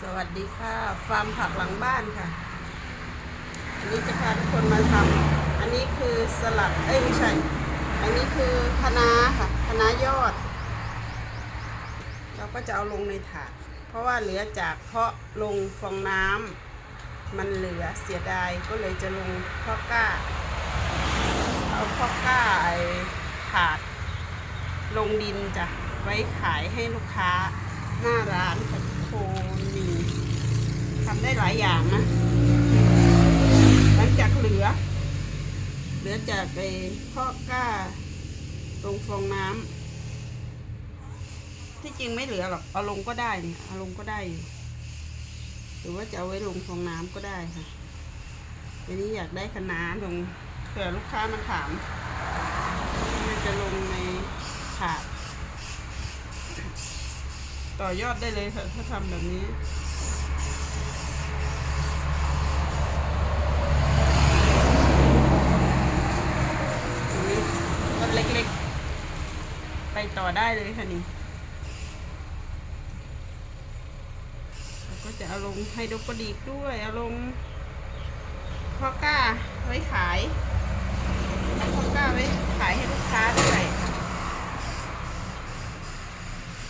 สวัสดีค่ะฟาร์มผักหลังบ้านค่ะอันนี้จะพาทุกคนมาทำอันนี้คือสลัดเอ้ยไม่ใช่ อันนี้คือคะน้าค่ะคะน้ายอด เราก็จะเอาลงในถาดเพราะว่าเหลือจากเพาะลงฟองน้ำมันเหลือเสียดายก็เลยจะลงพาะกล้า เอาพาะกล้าไอ้ถาดลงดินจ้ะไว้ขายให้ลูกค้าหน้าร้านค่ะ ทำได้หลายอย่างนะ หลังจากเหลือ เหลือจากไปเพาะกล้า ตรงฟองน้ำที่จริงไม่เหลือหรอกเอาลงก็ได้เนี่ยเอาลงก็ได้ หรือว่าจะเอาไว้ลงฟองน้ำก็ได้ค่ะทีนี้อยากได้คะน้าลงเผื่อลูกค้ามาถาม มันจะลงในถาดต่อยอดได้เลยค่ะถ้าทำแบบนี้ เล็กๆ ไปต่อได้เลยค่ะนี่แล้วก็จะเอาลงไฮโดรโปนิกด้วย เอาลงพอกล้าไว้ขายพอกล้าไว้ขายให้ลูกค้าด้วย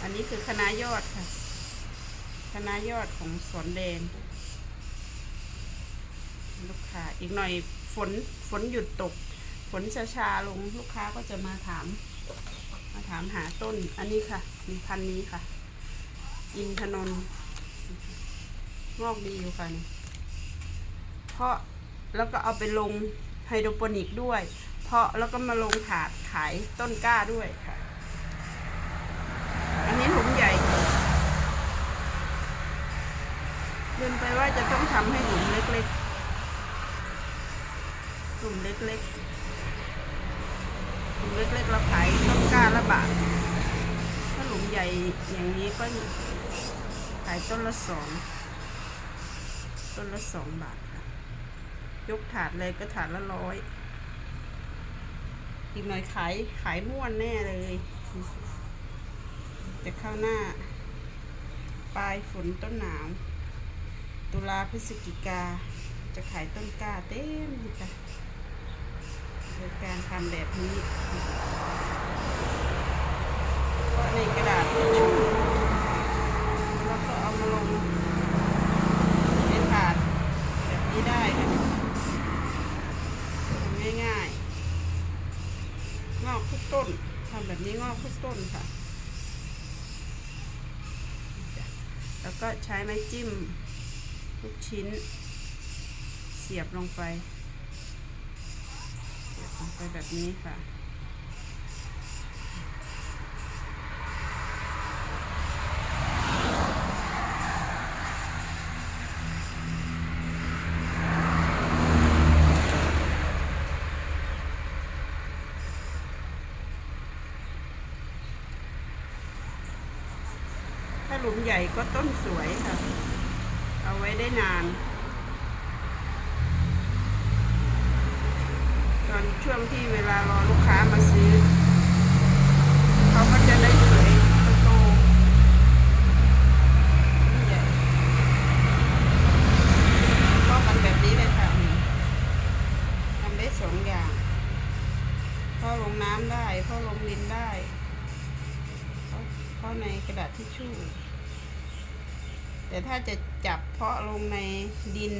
อันนี้คือคณะยอดค่ะ คณะยอดของสวนแดง ลูกค้าอีกหน่อยฝนฝนหยุดตก ฝนชาชาๆลงลูกค้าก็จะมาถาม มาถามหาต้น อันนี้ค่ะ มีพันนี้ค่ะ อินทนนท์งอกดีอยู่ค่ะนี่เพาะแล้วก็เอาไปลงไฮโดรโปนิกด้วย เพาะแล้วก็มาลงถาดขายต้นกล้าด้วยค่ะ อันนี้หลุมใหญ่ลืมไปว่าจะต้องทำให้หลุมเล็กๆหลุมเล็กๆ เล็กๆเราขายต้นกล้าละบาทถ้าหลุมใหญ่อย่างนี้ก็ขายต้นละสองต้นละสองบาทค่ะยกถาดเลยก็ถาดละร้อยอีกหน่อยขายขายม่วนแน่เลยจะเข้าหน้า ปลายฝนต้นหนาว ตุลาพฤศจิกา จะขายต้นกล้าเต็มเลยค่ะ การทำแบบนี้ก็ในกระดาษทิชชู่แล้วก็เอามาลงในถาดแบบนี้ได้ค่ะง่ายๆ งอกทุกต้นทำแบบนี้งอกทุกต้นค่ะ แล้วก็ใช้ไม้จิ้มลูกชิ้น เสียบลงไป ไปแบบนี้ค่ะ ถ้าหลุมใหญ่ก็ต้นสวยค่ะ เอาไว้ได้นาน ตอนช่วงที่เวลารอลูกค้ามาซื้อ เขาก็จะได้สวยโตใหญ่ก็กันแบบนี้เลยค่ะทำได้สองอย่างพ่อลงน้ำได้พ่อลงดินได้เพาะในกระดาษทิชชู่ แต่ถ้าจะจับเพาะลงในดิน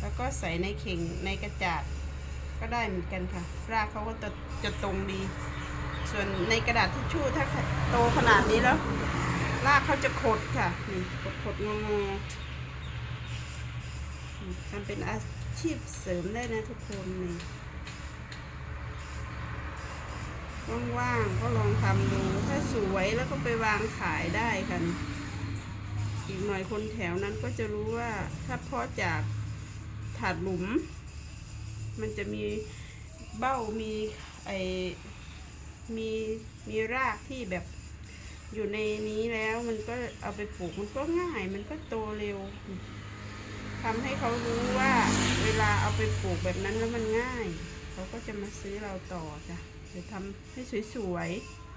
แล้วก็ใส่ในเข่งในกระจาด ก็ได้เหมือนกันค่ะ รากเขาก็จะจะตรงดี ส่วนในกระดาษทิชชู่ถ้าโตขนาดนี้แล้ว รากเขาจะขดค่ะนี่ขดขดงองทำเป็นอาชีพเสริมได้นะทุกคนนี่ว่างๆก็ลองทำดู ถ้าสวยแล้วก็ไปวางขายได้กัน อีกหน่อยคนแถวนั้นก็จะรู้ว่าถ้าเพาะจากถาดหลุม มันจะมีเบ้ามีไอมีมีรากที่แบบอยู่ในนี้แล้วมันก็เอาไปปลูกมันก็ง่าย มันก็โตเร็วทำให้เขารู้ว่า เวลาเอาไปปลูกแบบนั้นแล้วมันง่าย เขาก็จะมาซื้อเราต่อจ้ะเดี๋ยวทำให้สวย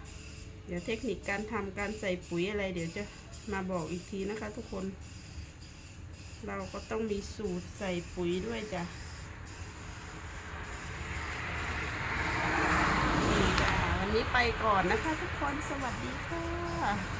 ๆ เดี๋ยวเทคนิคการทำการใส่ปุ๋ยอะไร เดี๋ยวจะมาบอกอีกทีนะคะทุกคน เราก็ต้องมีสูตรใส่ปุ๋ยด้วยจ้ะ นี้ไปก่อนนะคะ ทุกคนสวัสดีค่ะ